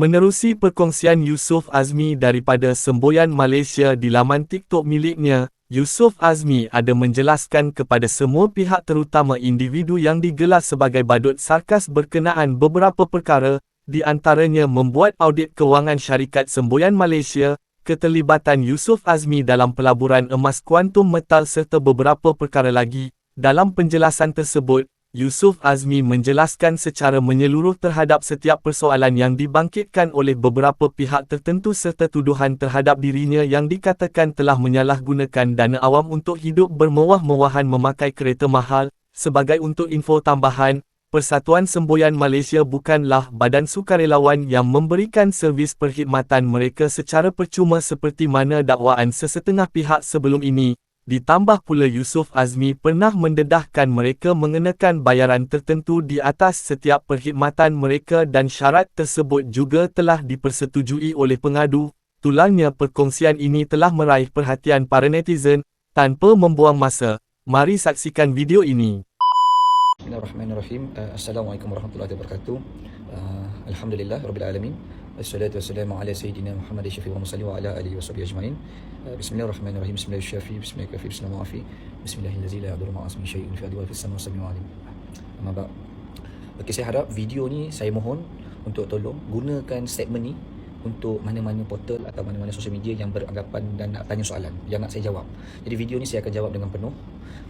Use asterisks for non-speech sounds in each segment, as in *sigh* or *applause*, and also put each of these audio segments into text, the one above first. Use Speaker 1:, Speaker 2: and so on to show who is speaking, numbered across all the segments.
Speaker 1: Menerusi perkongsian Yusof Azmi daripada Semboyan Malaysia di laman TikTok miliknya, Yusof Azmi ada menjelaskan kepada semua pihak terutama individu yang digelar sebagai badut sarkas berkenaan beberapa perkara, di antaranya membuat audit kewangan syarikat Semboyan Malaysia, keterlibatan Yusof Azmi dalam pelaburan emas kuantum metal serta beberapa perkara lagi. Dalam penjelasan tersebut, Yusuf Azmi menjelaskan secara menyeluruh terhadap setiap persoalan yang dibangkitkan oleh beberapa pihak tertentu serta tuduhan terhadap dirinya yang dikatakan telah menyalahgunakan dana awam untuk hidup bermewah-mewahan memakai kereta mahal. Sebagai untuk info tambahan, Persatuan Semboyan Malaysia bukanlah badan sukarelawan yang memberikan servis perkhidmatan mereka secara percuma seperti mana dakwaan sesetengah pihak sebelum ini. Ditambah pula Yusuf Azmi pernah mendedahkan mereka mengenakan bayaran tertentu di atas setiap perkhidmatan mereka dan syarat tersebut juga telah dipersetujui oleh pengadu. Tulangnya perkongsian ini telah meraih perhatian para netizen. Tanpa membuang masa, mari saksikan video ini.
Speaker 2: Bismillahirrahmanirrahim. Uh, Assalamualaikum warahmatullahi wabarakatuh. Uh, Alhamdulillah Rabbil Alamin. Assalatu wassalamu ala Sayyidina Muhammad Syafiq wa Musalli wa ala alihi wa sahbihi ajma'in. Uh, Bismillahirrahmanirrahim. Bismillahirrahmanirrahim. Bismillahirrahmanirrahim. Bismillahirrahmanirrahim. Bismillahirrahmanirrahim. Sami wa alim. Amma ba'. Okey, saya harap video ni saya mohon untuk tolong gunakan segmen ni untuk mana-mana portal atau mana-mana sosial media yang beranggapan dan nak tanya soalan yang nak saya jawab. Jadi video ni saya akan jawab dengan penuh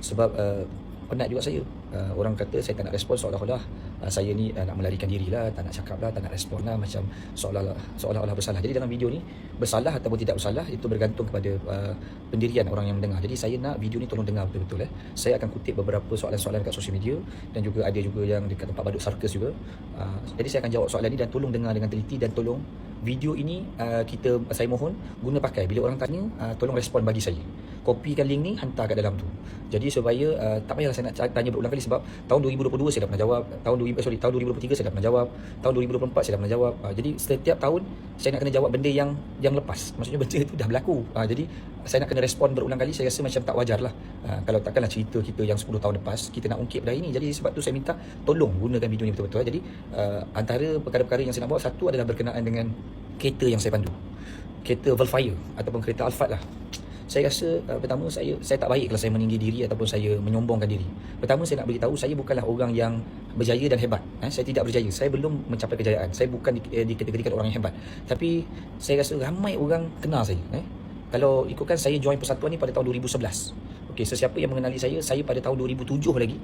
Speaker 2: sebab uh, penat juga saya. Uh, orang kata saya tak nak respon seolah-olah uh, saya ni uh, nak melarikan diri lah, tak nak cakap lah, tak nak respon lah macam seolah-olah, seolah-olah bersalah. Jadi dalam video ni bersalah ataupun tidak bersalah itu bergantung kepada uh, pendirian orang yang mendengar. Jadi saya nak video ni tolong dengar betul-betul eh. Saya akan kutip beberapa soalan-soalan dekat sosial media dan juga ada juga yang dekat tempat badut sarkas juga. Uh, jadi saya akan jawab soalan ni dan tolong dengar dengan teliti dan tolong video ini uh, kita saya mohon guna pakai bila orang tanya uh, tolong respon bagi saya kopikan link ni hantar kat dalam tu. Jadi supaya uh, tak payahlah saya nak tanya berulang kali sebab tahun 2022 saya dah pernah jawab tahun 2000 sorry tahun 2023 saya dah pernah jawab tahun 2024 saya dah pernah jawab. Uh, jadi setiap tahun saya nak kena jawab benda yang yang lepas. Maksudnya benda itu dah berlaku. Uh, jadi saya nak kena respon berulang kali saya rasa macam tak wajar lah. Uh, kalau takkanlah cerita kita yang 10 tahun lepas kita nak ungkip dah ini. Jadi sebab tu saya minta tolong gunakan video ni betul-betul. Jadi uh, antara perkara-perkara yang saya nak buat satu adalah berkenaan dengan kereta yang saya pandu. Kereta Velfire ataupun kereta Alphard lah saya rasa uh, pertama saya saya tak baik kalau saya meninggi diri ataupun saya menyombongkan diri. Pertama saya nak beritahu saya bukanlah orang yang berjaya dan hebat. Eh, saya tidak berjaya. Saya belum mencapai kejayaan. Saya bukan di, eh, dikategorikan orang yang hebat. Tapi saya rasa ramai orang kenal saya. Eh. Kalau ikutkan saya join persatuan ni pada tahun 2011. Okey, sesiapa yang mengenali saya, saya pada tahun 2007 lagi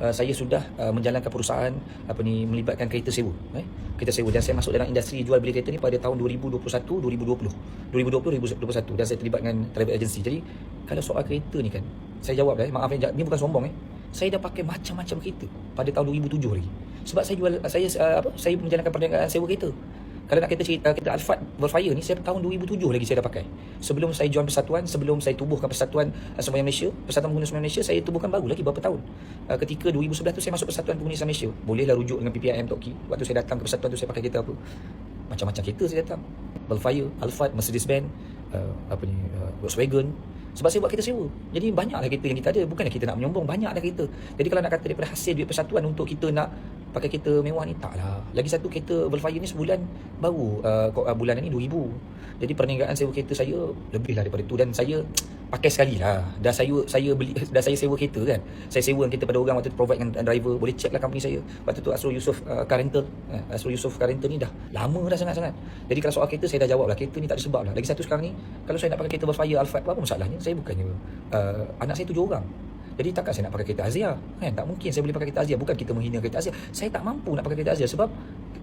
Speaker 2: Uh, saya sudah uh, menjalankan perusahaan apa ni melibatkan kereta sewa eh kereta sewa. Dan saya masuk dalam industri jual beli kereta ni pada tahun 2021 2020 2020 2021 dan saya terlibat dengan travel agency. Jadi kalau soal kereta ni kan saya jawab dah eh, maaf ni bukan sombong eh. Saya dah pakai macam-macam kereta pada tahun 2007 lagi sebab saya jual saya uh, apa saya menjalankan perniagaan sewa kereta kalau nak kita cerita kita Alphard Volfire ni saya tahun 2007 lagi saya dah pakai. Sebelum saya join persatuan, sebelum saya tubuhkan persatuan uh, Semboyan Malaysia, Persatuan Pengguna Semboyan Malaysia, saya tubuhkan baru lagi berapa tahun. Uh, ketika 2011 tu saya masuk Persatuan Pengguna Semboyan Malaysia. Bolehlah rujuk dengan PPIM Toki. Waktu saya datang ke persatuan tu saya pakai kereta apa? Macam-macam kereta saya datang. Volfire, Alphard, Mercedes-Benz, uh, apa ni, uh, Volkswagen, sebab saya buat kereta sewa. Jadi banyaklah kereta yang kita ada. Bukanlah kita nak menyombong. Banyaklah kereta. Jadi kalau nak kata daripada hasil duit persatuan untuk kita nak pakai kereta mewah ni, taklah. Lagi satu kereta Velfire ni sebulan baru. Uh, bulan ni 2000. Jadi perniagaan sewa kereta saya lebih lah daripada tu. Dan saya *tsk* pakai sekali lah. Dah saya saya beli *laughs* dah saya sewa kereta kan. Saya sewa kereta pada orang waktu tu provide dengan driver. Boleh check lah company saya. Waktu tu Asrul Yusof uh, car rental. Uh, Asrul Yusof car rental ni dah lama dah sangat-sangat. Jadi kalau soal kereta saya dah jawab lah. Kereta ni tak ada sebab lah. Lagi satu sekarang ni kalau saya nak pakai kereta Velfire Alphard apa masalahnya? Saya bukannya uh, anak saya tujuh orang. Jadi takkan saya nak pakai kereta Azia? Kan tak mungkin saya boleh pakai kereta Azia. Bukan kita menghina kereta Azia. Saya tak mampu nak pakai kereta Azia sebab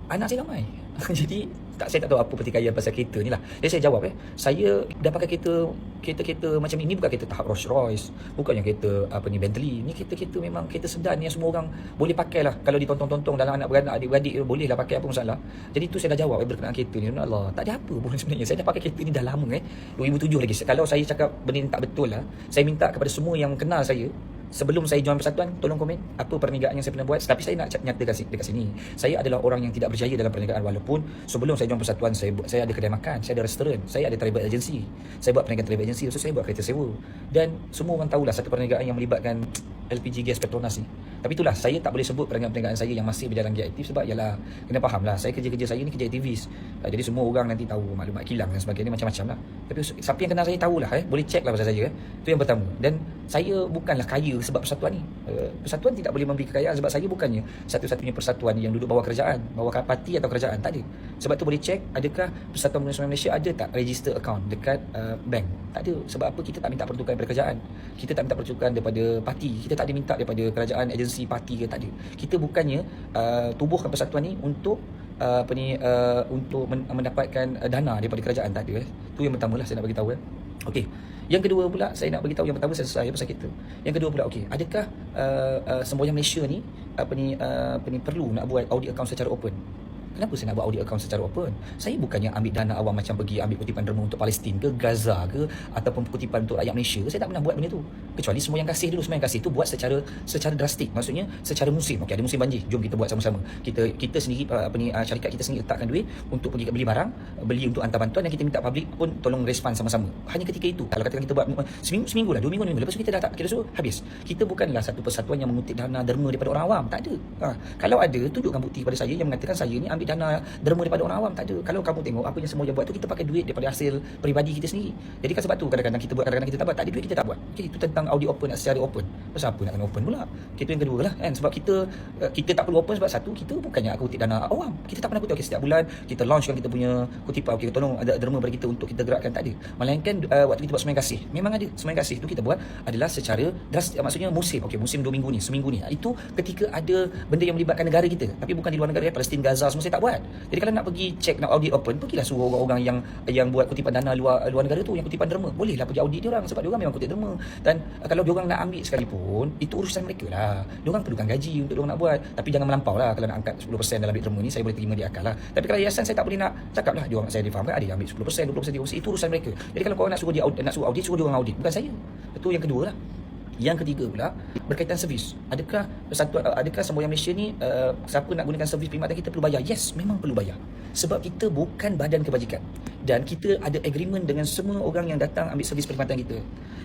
Speaker 2: anak saya ramai. *laughs* Jadi tak saya tak tahu apa pertikaian pasal kereta ni lah. Jadi saya jawab eh. Saya dah pakai kereta kereta-kereta macam ini bukan kereta tahap Rolls Royce. Bukan yang kereta apa ni Bentley. Ni kereta-kereta memang kereta sedan yang semua orang boleh pakai lah. Kalau ditontong-tontong dalam anak beranak adik-beradik boleh lah pakai apa masalah. Jadi tu saya dah jawab eh, berkenaan kereta ni. Allah, tak ada apa pun *laughs* sebenarnya. Saya dah pakai kereta ni dah lama eh. 2007 lagi. Kalau saya cakap benda ni tak betul lah. Saya minta kepada semua yang kenal saya sebelum saya join persatuan tolong komen apa perniagaan yang saya pernah buat. Tapi saya nak nyatakan dekat sini saya adalah orang yang tidak berjaya dalam perniagaan walaupun sebelum saya join persatuan saya buat- saya ada kedai makan saya ada restoran saya ada travel agency. Saya buat perniagaan travel agency so saya buat kereta sewa. Dan semua orang tahulah satu perniagaan yang melibatkan *tsk* LPG gas Petronas ni. Tapi itulah saya tak boleh sebut perniagaan-perniagaan saya yang masih berjalan lagi aktif sebab ialah kena faham lah saya kerja-kerja saya ni kerja aktivis. Jadi semua orang nanti tahu maklumat kilang dan sebagainya macam-macam lah tapi siapa yang kenal saya tahulah eh. Boleh check lah pasal saya eh. itu yang pertama. Dan saya bukanlah kaya sebab persatuan ni. Uh, persatuan tidak boleh memberi kekayaan sebab saya bukannya satu-satunya persatuan yang duduk bawah kerajaan bawah parti atau kerajaan. Tak ada. Sebab tu boleh check adakah Persatuan Pengurusan Malaysia ada tak register account dekat uh, bank. Tak ada. Sebab apa? Kita tak minta pertukaran daripada kerajaan. Kita tak minta pertukaran daripada parti. Kita tak ada minta daripada kerajaan agensi parti ke tak ada. Kita bukannya uh, tubuhkan persatuan ni untuk uh, apa ni uh, untuk men- mendapatkan uh, dana daripada kerajaan. Tak ada eh. tu yang pertama lah saya nak bagi tahu eh. Okey. Yang kedua pula saya nak bagi tahu yang pertama saya selesai pasal kita yang kedua pula okey adakah uh, uh, semboyan Malaysia ni apa ni uh, apa ni perlu nak buat audit account secara open Kenapa saya nak buat audit account secara open? Saya bukannya ambil dana awam macam pergi ambil kutipan derma untuk Palestin ke Gaza ke ataupun kutipan untuk rakyat Malaysia. Saya tak pernah buat benda tu. Kecuali semua yang kasih dulu, semua yang kasih tu buat secara secara drastik. Maksudnya secara musim. Okey, ada musim banjir. Jom kita buat sama-sama. Kita kita sendiri uh, apa ni uh, syarikat kita sendiri letakkan duit untuk pergi beli barang, beli untuk hantar bantuan dan kita minta public pun tolong respon sama-sama. Hanya ketika itu. Kalau katakan kita buat uh, seminggu seminggu lah, dua minggu, dua minggu. Lepas tu kita dah tak kita suruh habis. Kita bukanlah satu persatuan yang mengutip dana derma daripada orang awam. Tak ada. Ha. Kalau ada, tunjukkan bukti kepada saya yang mengatakan saya ni ambil dana derma daripada orang awam. Tak ada. Kalau kamu tengok apa yang semua yang buat tu kita pakai duit daripada hasil peribadi kita sendiri. Jadi kan sebab tu kadang-kadang kita buat, kadang-kadang kita tak buat. Tak ada duit kita tak buat. Okay, itu tentang audit open secara open. Pasal apa nak kena open pula? Okay, itu yang kedua lah kan. Sebab kita uh, kita tak perlu open sebab satu kita bukannya kutip dana awam. Kita tak pernah kutip okay, setiap bulan kita launchkan kita punya kutipan. Okay, tolong ada derma bagi kita untuk kita gerakkan tak ada. Melainkan uh, waktu kita buat sembahyang kasih. Memang ada sembahyang kasih itu kita buat adalah secara drastis maksudnya musim. Okey, musim 2 minggu ni, seminggu ni. Itu ketika ada benda yang melibatkan negara kita. Tapi bukan di luar negara, Palestin, Gaza semua saya tak buat. Jadi kalau nak pergi check nak audit open, pergilah suruh orang-orang yang yang buat kutipan dana luar luar negara tu, yang kutipan derma. Bolehlah pergi audit dia orang sebab dia orang memang kutip derma. Dan uh, kalau dia orang nak ambil sekalipun, itu urusan mereka lah. Dia orang perlukan gaji untuk dia orang nak buat. Tapi jangan melampau lah kalau nak angkat 10% dalam ambil derma ni, saya boleh terima di akal lah. Tapi kalau yayasan saya tak boleh nak cakap lah, dia orang saya difahamkan ada yang ambil 10%, 20%, 30%, itu urusan mereka. Jadi kalau korang nak suruh dia audit, nak suruh audit, suruh dia orang audit. Bukan saya. Itu yang kedua lah. Yang ketiga pula berkaitan servis. Adakah persatuan adakah semboyan Malaysia ni uh, siapa nak gunakan servis perkhidmatan kita perlu bayar? Yes, memang perlu bayar. Sebab kita bukan badan kebajikan dan kita ada agreement dengan semua orang yang datang ambil servis perkhidmatan kita.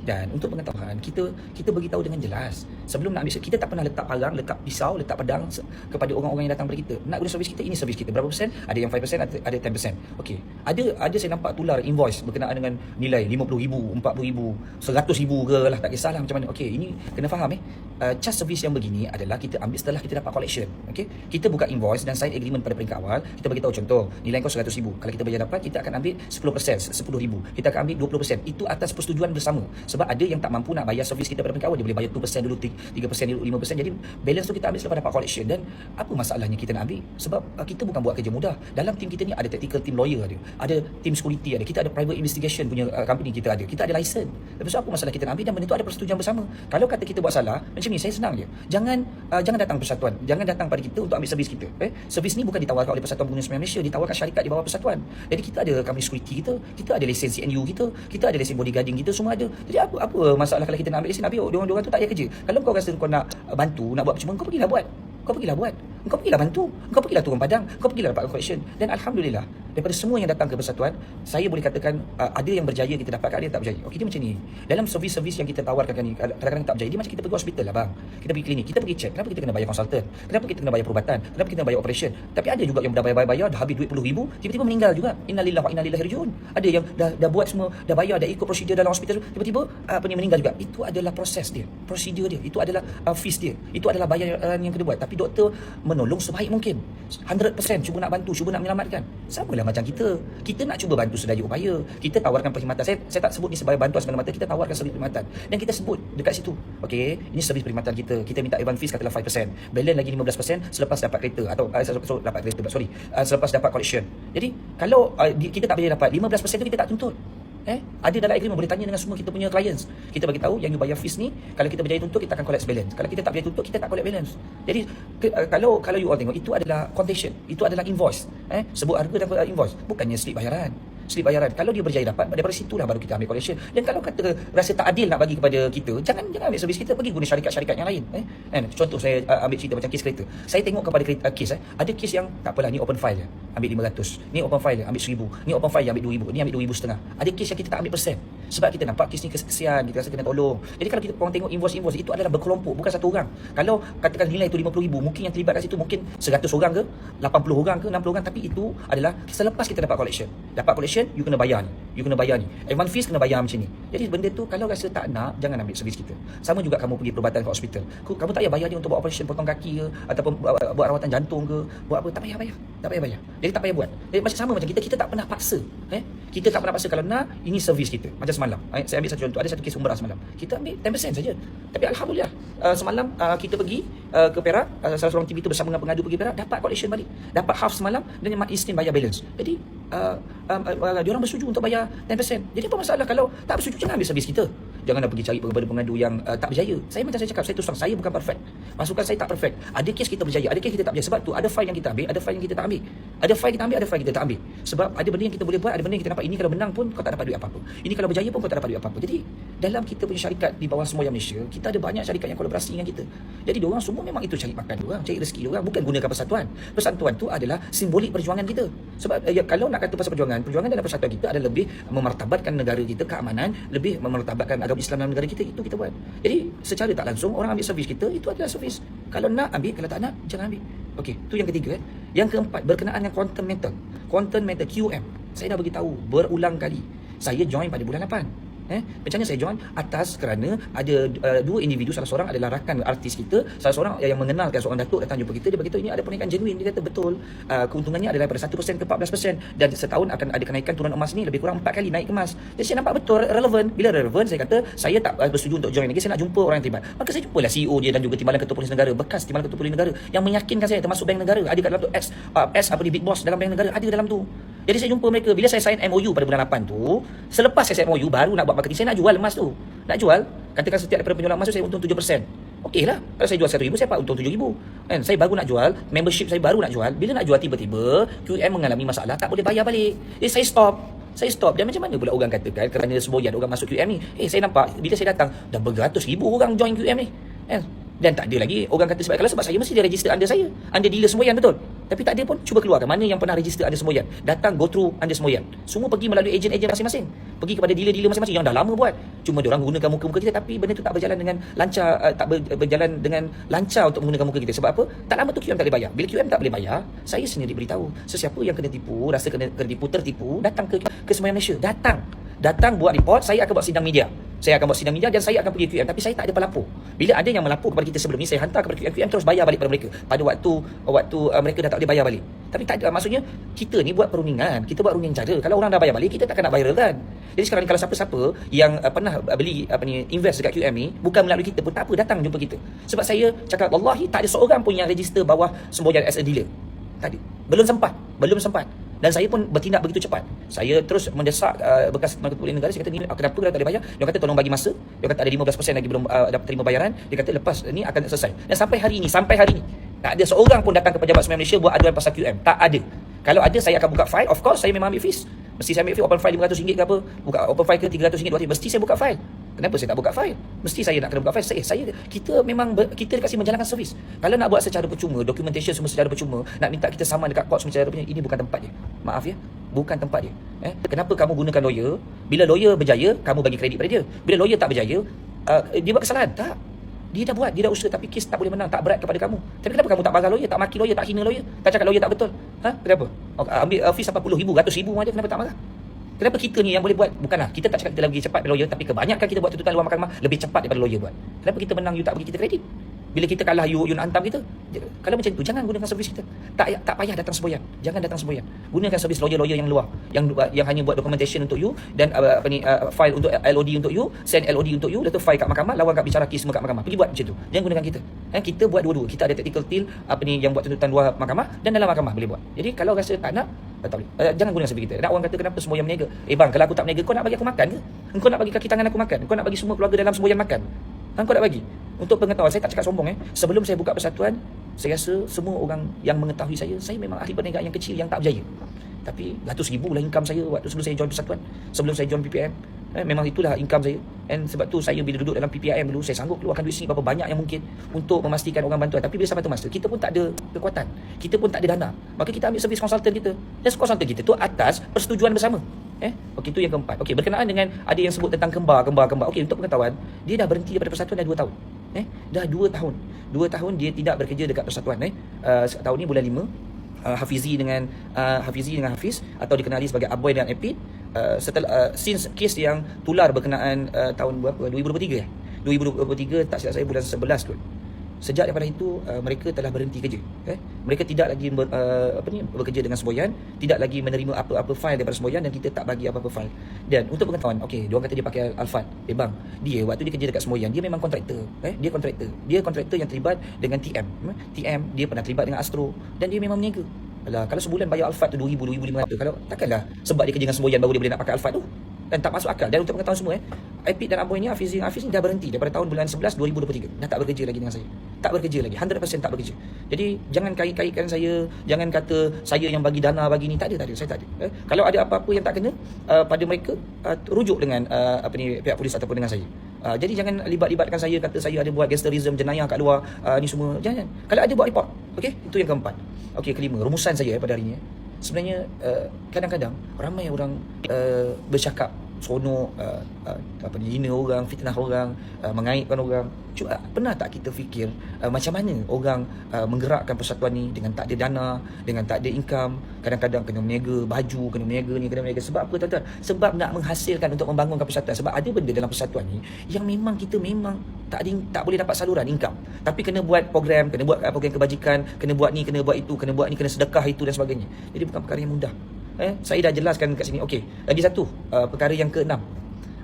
Speaker 2: Dan untuk pengetahuan, kita kita beritahu dengan jelas. Sebelum nak ambil kita tak pernah letak parang, letak pisau, letak pedang kepada orang-orang yang datang kepada kita. Nak guna servis kita, ini servis kita. Berapa persen? Ada yang 5%, ada, ada 10%. Okey. Ada ada saya nampak tular invoice berkenaan dengan nilai RM50,000, RM40,000, RM100,000 ke lah tak kisahlah macam mana. Okey, ini kena faham eh. Uh, charge servis yang begini adalah kita ambil setelah kita dapat collection. Okey. Kita buka invoice dan sign agreement pada peringkat awal, kita bagi tahu contoh, nilai kau RM100,000. Kalau kita bayar dapat, kita akan ambil 10%, RM10,000. Kita akan ambil 20%. Itu atas persetujuan bersama. Sebab ada yang tak mampu nak bayar servis kita pada peringkat awal, dia boleh bayar 2% dulu, 3% dulu, 5%. Jadi balance tu kita ambil selepas dapat collection dan apa masalahnya kita nak ambil? Sebab uh, kita bukan buat kerja mudah. Dalam tim kita ni ada tactical team lawyer ada, ada team security ada, kita ada private investigation punya uh, company kita ada. Kita ada license. Lepas tu apa masalah kita nak ambil dan benda tu ada persetujuan bersama. Kalau kata kita buat salah, macam ni saya senang je. Jangan uh, jangan datang persatuan, jangan datang pada kita untuk ambil servis kita. Eh, servis ni bukan ditawarkan oleh Persatuan Pengguna Semen Malaysia, ditawarkan syarikat di bawah persatuan. Jadi kita ada company security kita, kita ada lesen CNU kita, kita ada lesen bodyguarding kita semua ada. Jadi apa apa masalah kalau kita nak ambil lesen ambil dia orang tu tak payah kerja. Kalau kau rasa kau nak bantu, nak buat percuma, kau pergilah buat. Kau pergilah buat. Kau pergilah bantu. Kau pergilah turun padang. Kau pergilah dapat collection. Dan Alhamdulillah, daripada semua yang datang ke persatuan, saya boleh katakan uh, ada yang berjaya kita dapatkan, ada yang tak berjaya. Okey, dia macam ni. Dalam servis-servis yang kita tawarkan ni, kadang-kadang tak berjaya. Dia macam kita pergi hospital lah bang. Kita pergi klinik, kita pergi check. Kenapa kita kena bayar konsultan? Kenapa kita kena bayar perubatan? Kenapa kita kena bayar operation? Tapi ada juga yang dah bayar-bayar, dah habis duit puluh ribu, tiba-tiba meninggal juga. Innalillahi wa inna ilaihi rajiun. Ada yang dah, dah buat semua, dah bayar, dah ikut prosedur dalam hospital, tiba-tiba uh, apa ni meninggal juga. Itu adalah proses dia, prosedur dia. Itu adalah uh, fees dia. Itu adalah bayaran yang kena buat. Tapi doktor menolong sebaik mungkin. 100% cuba nak bantu, cuba nak menyelamatkan. Sama lah macam kita. Kita nak cuba bantu sedaya upaya. Kita tawarkan perkhidmatan. Saya, saya tak sebut ni sebagai bantuan semata-mata. Kita tawarkan servis perkhidmatan. Dan kita sebut dekat situ. Okey, ini servis perkhidmatan kita. Kita minta advance fees katalah 5%. Balance lagi 15% selepas dapat kereta. Atau uh, so, dapat kereta, sorry. Uh, selepas dapat collection. Jadi, kalau uh, kita tak boleh dapat 15% tu kita tak tuntut. Eh, ada dalam agreement boleh tanya dengan semua kita punya clients. Kita bagi tahu yang you bayar fees ni, kalau kita berjaya tuntut kita akan collect balance. Kalau kita tak berjaya tuntut kita tak collect balance. Jadi ke, uh, kalau kalau you all tengok itu adalah quotation, itu adalah invoice. Eh, sebut harga dan invoice, bukannya slip bayaran. Slip bayaran. Kalau dia berjaya dapat, daripada situlah baru kita ambil collection. Dan kalau kata rasa tak adil nak bagi kepada kita, jangan jangan ambil servis kita, pergi guna syarikat-syarikat yang lain. Eh? Kan? Contoh saya uh, ambil cerita macam kes kereta. Saya tengok kepada kereta, uh, kes, eh? ada kes yang tak apalah, ni open file je, ambil 500. Ni open file je, ambil 1000. Ni open file je, ambil 2000. Ni ambil 2000 setengah. Ada kes yang kita tak ambil persen. Sebab kita nampak kes ni kesian, kita rasa kena tolong. Jadi kalau kita orang tengok invoice-invoice, itu adalah berkelompok, bukan satu orang. Kalau katakan nilai itu 50000 mungkin yang terlibat kat situ mungkin 100 orang ke, 80 orang ke, 60 orang. Tapi itu adalah selepas kita dapat collection. Dapat collection, you kena bayar ni. You kena bayar ni. Advance fees kena bayar macam ni. Jadi benda tu kalau rasa tak nak, jangan ambil servis kita. Sama juga kamu pergi perubatan ke hospital. Kamu tak payah bayar dia untuk buat operation potong kaki ke ataupun buat rawatan jantung ke, buat apa tak payah bayar. Tak payah bayar. Jadi tak payah buat. Jadi macam sama macam kita, kita tak pernah paksa. Eh? Kita tak pernah paksa kalau nak, ini servis kita. Macam semalam. Eh? Saya ambil satu contoh, ada satu kes umrah semalam. Kita ambil 10% saja. Tapi alhamdulillah, uh, semalam uh, kita pergi uh, ke Perak, uh, salah seorang TV itu bersama dengan pengadu pergi Perak, dapat collection balik. Dapat half semalam dan Mat Isnin bayar balance. Jadi uh, um, uh, dia orang bersetuju untuk bayar 10%. Jadi apa masalah kalau tak bersetuju jangan ambil servis kita. Janganlah pergi cari kepada pengadu yang uh, tak berjaya. Saya macam saya cakap, saya terus saya bukan perfect. Masukan saya tak perfect. Ada kes kita berjaya, ada kes kita tak berjaya. Sebab tu ada file yang kita ambil, ada file yang kita tak ambil. Ada file kita ambil, ada file kita tak ambil. Sebab ada benda yang kita boleh buat, ada benda yang kita dapat. Ini kalau menang pun kau tak dapat duit apa-apa. Ini kalau berjaya pun kau tak dapat duit apa-apa. Jadi dalam kita punya syarikat di bawah semua yang Malaysia, kita ada banyak syarikat yang kolaborasi dengan kita. Jadi diorang semua memang itu cari makan diorang, cari rezeki diorang, bukan gunakan persatuan. Persatuan tu adalah simbolik perjuangan kita. Sebab eh, ya, kalau nak kata pasal perjuangan, perjuangan dalam persatuan kita adalah lebih memartabatkan negara kita keamanan, lebih memartabatkan agama Islam dalam negara kita itu kita buat. Jadi secara tak langsung orang ambil servis kita itu adalah servis. Kalau nak ambil, kalau tak nak jangan ambil. Okey, tu yang ketiga. Eh. Yang keempat berkenaan dengan quantum mental. Quantum mental QM. Saya dah beritahu berulang kali. Saya join pada bulan 8. Eh, macam mana saya join atas kerana ada uh, dua individu salah seorang adalah rakan artis kita salah seorang yang mengenalkan seorang datuk datang jumpa kita dia beritahu ini ada pernikahan genuine. Dia kata betul uh, keuntungannya adalah daripada 1% ke 14% dan setahun akan ada kenaikan turun emas ni lebih kurang 4 kali naik emas. Jadi saya nampak betul relevan bila relevan saya kata saya tak uh, bersetuju untuk join lagi. Saya nak jumpa orang yang terlibat. Maka saya jumpalah CEO dia dan juga timbalan ketua polis negara bekas timbalan ketua polis negara yang meyakinkan saya termasuk bank negara. Ada kat dalam tu X uh, S apa ni big boss dalam bank negara ada dalam tu jadi saya jumpa mereka. Bila saya sign MOU pada bulan 8 tu selepas saya sign MOU baru nak buat marketing. Saya nak jual emas tu. Nak jual katakan setiap daripada penjualan emas tu saya untung 7% Okey lah. Kalau saya jual RM1,000 Saya dapat untung RM7,000 kan? Saya baru nak jual Membership saya baru nak jual. Bila nak jual tiba-tiba QM mengalami masalah Tak boleh bayar balik. Jadi saya stop. Saya stop. Dan macam mana pula orang katakan kerana semboyan orang masuk QM ni. Eh saya nampak bila saya datang dah beratus ribu orang join QM ni. Kan? Dan tak ada lagi orang kata sebab kalau sebab saya mesti dia register under saya. Under dealer semboyan betul tapi tak ada pun cuba keluarkan mana yang pernah register under semboyan datang go through under semboyan semua pergi melalui ejen-ejen masing-masing. Pergi kepada dealer-dealer masing-masing yang dah lama buat. Cuma dia orang gunakan muka-muka kita tapi benda tu tak berjalan dengan lancar uh, tak ber, berjalan dengan lancar untuk menggunakan muka kita. Sebab apa? Tak lama tu QM tak boleh bayar. Bila QM tak boleh bayar saya sendiri beritahu. Sesiapa yang kena tipu rasa kena, kena tipu tertipu datang ke ke semboyan Malaysia. Datang datang buat report saya akan buat sidang media. Saya akan buat sidang media dan saya akan pergi QM tapi saya tak ada pelapor bila ada yang melapor kepada kita sebelum ni saya hantar kepada QM QM terus bayar balik pada mereka. Pada waktu waktu uh, mereka dah tak boleh bayar balik. Tapi tak ada maksudnya kita ni buat perundingan. Kita buat runding cara. Kalau orang dah bayar balik kita takkan nak bayar kan? Jadi sekarang ni kalau siapa-siapa yang uh, pernah beli apa ni invest dekat QM ni bukan melalui kita pun tak apa datang jumpa kita. Sebab saya cakap wallahi tak ada seorang pun yang register bawah semboyan as a dealer. Tak ada. Belum sempat. Belum sempat dan saya pun bertindak begitu cepat. Saya terus mendesak uh, bekas Kepulauan Negara. Saya kata, ni kenapa kita tak boleh bayar? Dia kata, tolong bagi masa. Dia kata, ada 15% lagi belum uh, dapat terima bayaran. Dia kata, lepas ni akan selesai. Dan sampai hari ini, sampai hari ini, tak ada seorang pun datang ke Pejabat Sembilan Malaysia buat aduan pasal QM. Tak ada. Kalau ada, saya akan buka file. Of course, saya memang ambil fees. Mesti saya ambil fee open file RM500 ke apa. Buka open file ke RM300, RM200. Mesti saya buka file. Kenapa saya tak buka file? Mesti saya nak kena buka file. Saya, saya kita memang ber, kita dikasih menjalankan servis. Kalau nak buat secara percuma, documentation semua secara percuma, nak minta kita sama dekat court semua secara percuma, ini bukan tempat dia. Maaf ya. Bukan tempat dia. Eh? Kenapa kamu gunakan lawyer? Bila lawyer berjaya, kamu bagi kredit pada dia. Bila lawyer tak berjaya, uh, dia buat kesalahan. Tak. Dia dah buat, dia dah usaha tapi kes tak boleh menang, tak berat kepada kamu. Tapi kenapa kamu tak bagi lawyer, tak maki lawyer, tak hina lawyer, tak cakap lawyer tak betul? Ha? Kenapa? Oh, ambil uh, fee 80 ribu, ratus ribu aja kenapa tak marah? Kenapa kita ni yang boleh buat? Bukanlah Kita tak cakap kita lagi cepat daripada lawyer Tapi kebanyakan kita buat tuntutan luar mahkamah Lebih cepat daripada lawyer buat. Kenapa kita menang You tak bagi kita kredit? Bila kita kalah you, you nak hantam kita? Kalau macam tu Jangan gunakan servis kita. Tak tak payah datang semboyan. Jangan datang semboyan. Gunakan servis lawyer-lawyer yang luar Yang yang hanya buat documentation untuk you Dan uh, apa ni uh, File untuk LOD untuk you Send LOD untuk you Lepas tu file kat mahkamah Lawan kat bicara kes semua kat mahkamah. Pergi buat macam tu. Jangan gunakan kita. Eh, Kita buat dua-dua. Kita ada technical team Apa ni Yang buat tuntutan luar mahkamah Dan dalam mahkamah boleh buat. Jadi kalau rasa tak nak tak boleh. Uh, jangan guna servis kita. Nak orang kata kenapa semua yang berniaga? Eh bang, kalau aku tak berniaga, kau nak bagi aku makan ke? Engkau nak bagi kaki tangan aku makan? Kau nak bagi semua keluarga dalam semboyan makan? Kan kau nak bagi? Untuk pengetahuan, saya tak cakap sombong eh. Sebelum saya buka persatuan, saya rasa semua orang yang mengetahui saya, saya memang ahli perniagaan yang kecil yang tak berjaya. Tapi ratus ribu lah income saya waktu sebelum saya join persatuan. Sebelum saya join PPM. Eh, memang itulah income saya. And sebab tu saya bila duduk dalam PPIM dulu, saya sanggup keluarkan duit sini berapa banyak yang mungkin untuk memastikan orang bantuan. Tapi bila sampai tu masa, kita pun tak ada kekuatan. Kita pun tak ada dana. Maka kita ambil servis konsultan kita. Dan konsultan kita tu atas persetujuan bersama. Eh, okey itu yang keempat. Okey, berkenaan dengan ada yang sebut tentang kembar, kembar, kembar. Okey, untuk pengetahuan, dia dah berhenti daripada persatuan dah 2 tahun. Eh, dah 2 tahun. 2 tahun dia tidak bekerja dekat persatuan eh. Uh, tahun ni bulan 5 uh, Hafizi dengan uh, Hafizi dengan Hafiz atau dikenali sebagai Aboy dan Epid uh, setelah uh, since kes yang tular berkenaan uh, tahun berapa 2023 eh 2023 tak silap saya bulan 11 tu Sejak daripada itu uh, mereka telah berhenti kerja. Eh? Mereka tidak lagi ber, uh, apa ni bekerja dengan semboyan, tidak lagi menerima apa-apa file daripada semboyan dan kita tak bagi apa-apa file. Dan untuk pengetahuan, okey, dia orang kata dia pakai Alfat. Eh bang, dia waktu dia kerja dekat semboyan, dia memang kontraktor. Eh? Dia kontraktor. Dia kontraktor yang terlibat dengan TM. Eh? TM dia pernah terlibat dengan Astro dan dia memang meniaga. Alah, kalau sebulan bayar Alfat tu 2000 2500 kalau takkanlah sebab dia kerja dengan semboyan baru dia boleh nak pakai Alfat tu dan tak masuk akal. Dan untuk pengetahuan semua eh Ipid dan Aboy ni Hafiz Hafiz ni dah berhenti daripada tahun bulan 11 2023 dah tak bekerja lagi dengan saya. Tak bekerja lagi. 100% tak bekerja. Jadi jangan kait-kaitkan saya jangan kata saya yang bagi dana bagi ni. Tak ada tak ada. Saya tak ada eh? kalau ada apa-apa yang tak kena uh, pada mereka uh, rujuk dengan uh, apa ni pihak polis ataupun dengan saya uh, jadi jangan libat-libatkan saya kata saya ada buat gangsterism jenayah kat luar uh, ni semua. Jangan kalau ada buat report. Okey? Itu yang keempat. Okey kelima. Rumusan saya eh, pada hari ni. Eh. sebenarnya uh, kadang-kadang ramai orang uh, bercakap seronok uh, uh, apa ni hina orang fitnah orang uh, mengaitkan orang. Cuma, pernah tak kita fikir uh, macam mana orang uh, menggerakkan persatuan ni dengan tak ada dana dengan tak ada income? Kadang-kadang kena meniaga baju kena meniaga ni kena meniaga. Sebab apa tuan-tuan? Sebab nak menghasilkan untuk membangunkan persatuan. Sebab ada benda dalam persatuan ni yang memang kita memang tak ada, tak boleh dapat saluran income. Tapi kena buat program kena buat program kebajikan kena buat ni kena buat itu kena buat ni kena sedekah itu dan sebagainya. Jadi bukan perkara yang mudah eh saya dah jelaskan kat sini. Okey lagi satu uh, perkara yang keenam.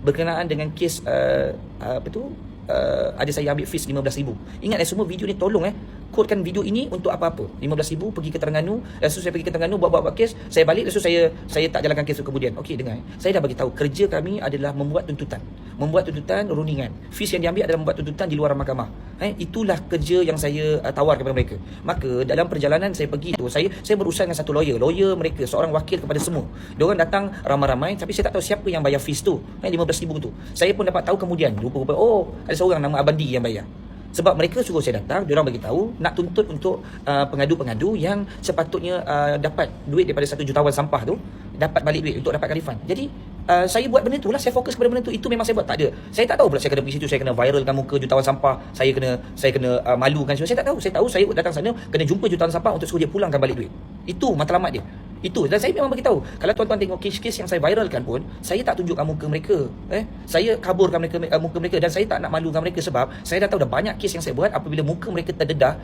Speaker 2: Berkenaan dengan kes uh, uh, apa tu? Uh, ada saya ambil fees 15000 ingat eh semua video ni tolong eh kodkan video ini untuk apa-apa. 15000 pergi ke Terengganu lepas tu saya pergi ke Terengganu buat-buat kes saya balik tu saya saya tak jalankan kes kemudian. Okey dengar eh. saya dah bagi tahu kerja kami adalah membuat tuntutan. Membuat tuntutan rundingan. Fees yang diambil adalah membuat tuntutan di luar mahkamah. Eh itulah kerja yang saya uh, tawar kepada mereka. Maka dalam perjalanan saya pergi tu saya saya berurusan dengan satu lawyer. Lawyer mereka seorang wakil kepada semua. Dia orang datang ramai-ramai tapi saya tak tahu siapa yang bayar fees tu. Eh 15000 tu. Saya pun dapat tahu kemudian rupa-rupa oh ada seorang nama Abandi yang bayar sebab mereka suruh saya datang, dia orang bagi tahu nak tuntut untuk uh, pengadu-pengadu yang sepatutnya uh, dapat duit daripada satu jutawan sampah tu, dapat balik duit untuk dapatkan refund. Jadi uh, saya buat benda tu lah, saya fokus kepada benda tu. Itu memang saya buat tak ada. Saya tak tahu pula saya kena pergi situ, saya kena viralkan muka jutawan sampah, saya kena saya kena uh, malukan semua. Saya tak tahu. Saya tahu saya datang sana kena jumpa jutawan sampah untuk suruh dia pulangkan balik duit. Itu matlamat dia. Itu. Dan saya memang beritahu kalau tuan-tuan tengok kes-kes yang saya viralkan pun saya tak tunjukkan muka mereka. Eh saya kaburkan mereka uh, muka mereka dan saya tak nak malukan mereka sebab saya dah tahu dah banyak kes yang saya buat apabila muka mereka terdedah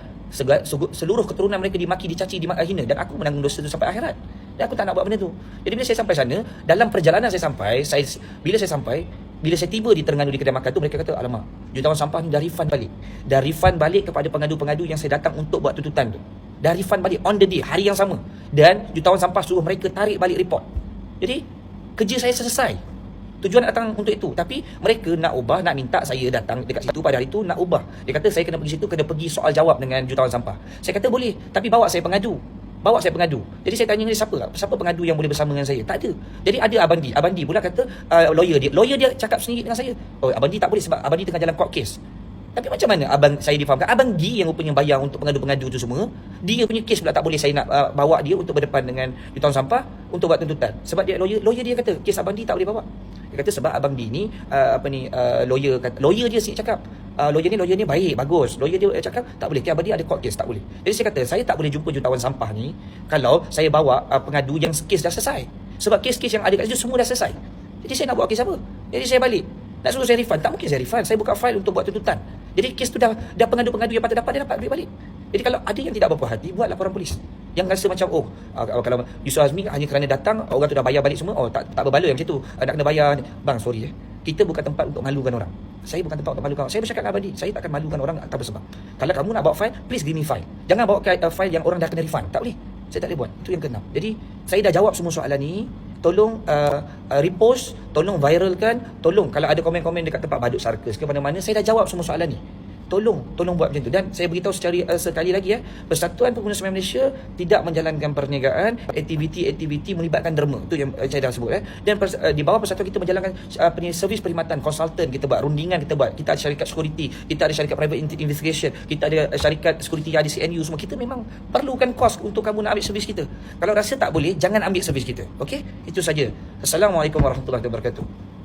Speaker 2: seluruh keturunan mereka dimaki dicaci dimaki dan aku menanggung dosa itu sampai akhirat. Dan aku tak nak buat benda tu. Jadi bila saya sampai sana dalam perjalanan saya sampai saya bila saya sampai bila saya tiba di Terengganu di kedai makan tu mereka kata alamak jutawan sampah ni dah refund balik. Dah refund balik kepada pengadu-pengadu yang saya datang untuk buat tuntutan tu dah refund balik on the day hari yang sama. Dan jutawan sampah suruh mereka tarik balik report. Jadi kerja saya selesai. Tujuan nak datang untuk itu. Tapi mereka nak ubah nak minta saya datang dekat situ pada hari itu nak ubah. Dia kata saya kena pergi situ kena pergi soal jawab dengan jutawan sampah. Saya kata boleh tapi bawa saya pengadu. Bawa saya pengadu. Jadi saya tanya dia siapa? Siapa pengadu yang boleh bersama dengan saya? Tak ada. Jadi ada abandi abandi pula kata uh, lawyer dia. Lawyer dia cakap sendiri dengan saya oh abandi tak boleh sebab abandi tengah jalan court case tapi macam mana abang saya difahamkan? Abang G yang rupanya bayar untuk pengadu-pengadu tu semua, dia punya kes pula tak boleh saya nak uh, bawa dia untuk berdepan dengan jutawan sampah untuk buat tuntutan. Sebab dia lawyer, lawyer dia kata kes abang D tak boleh bawa. Dia kata sebab abang D ni uh, apa ni uh, lawyer kata lawyer dia sini cakap uh, lawyer ni lawyer ni baik bagus. Lawyer dia cakap tak boleh. Abang D ada court case tak boleh. Jadi saya kata saya tak boleh jumpa jutawan sampah ni kalau saya bawa uh, pengadu yang kes dah selesai. Sebab kes-kes yang ada kat situ semua dah selesai. Jadi saya nak buat kes apa? Jadi saya balik. Nak suruh saya refund. Tak mungkin saya refund. Saya buka file untuk buat tuntutan. Jadi kes tu dah dah pengadu-pengadu yang patut dapat dia dapat duit balik. Jadi kalau ada yang tidak berpuas hati buat laporan polis. Yang rasa macam oh uh, kalau Yusuf Azmi hanya kerana datang orang tu dah bayar balik semua oh tak tak berbala yang macam tu. Uh, nak kena bayar bang sorry eh. Kita bukan tempat untuk malukan orang. Saya bukan tempat untuk malukan orang. Saya bercakap dengan Abadi, saya takkan malukan orang tanpa sebab. Kalau kamu nak bawa file, please give me file. Jangan bawa uh, file yang orang dah kena refund. Tak boleh. Saya tak boleh buat. Itu yang keenam. Jadi saya dah jawab semua soalan ni tolong uh, uh, repost, tolong viralkan, tolong kalau ada komen-komen dekat tempat badut sarkas ke mana-mana, saya dah jawab semua soalan ni. Tolong tolong buat macam tu. Dan saya beritahu secara uh, sekali lagi ya Persatuan Pengguna Semen Malaysia tidak menjalankan perniagaan aktiviti-aktiviti melibatkan derma. Tu yang uh, saya dah sebut eh. Dan pers- uh, di bawah persatuan kita menjalankan uh, servis perkhidmatan konsultan kita buat rundingan kita buat. Kita ada syarikat security kita ada syarikat private in- investigation kita ada syarikat security yang ada CNU semua. Kita memang perlukan kos untuk kamu nak ambil servis kita. Kalau rasa tak boleh jangan ambil servis kita. Okey? Itu saja. Assalamualaikum warahmatullahi wabarakatuh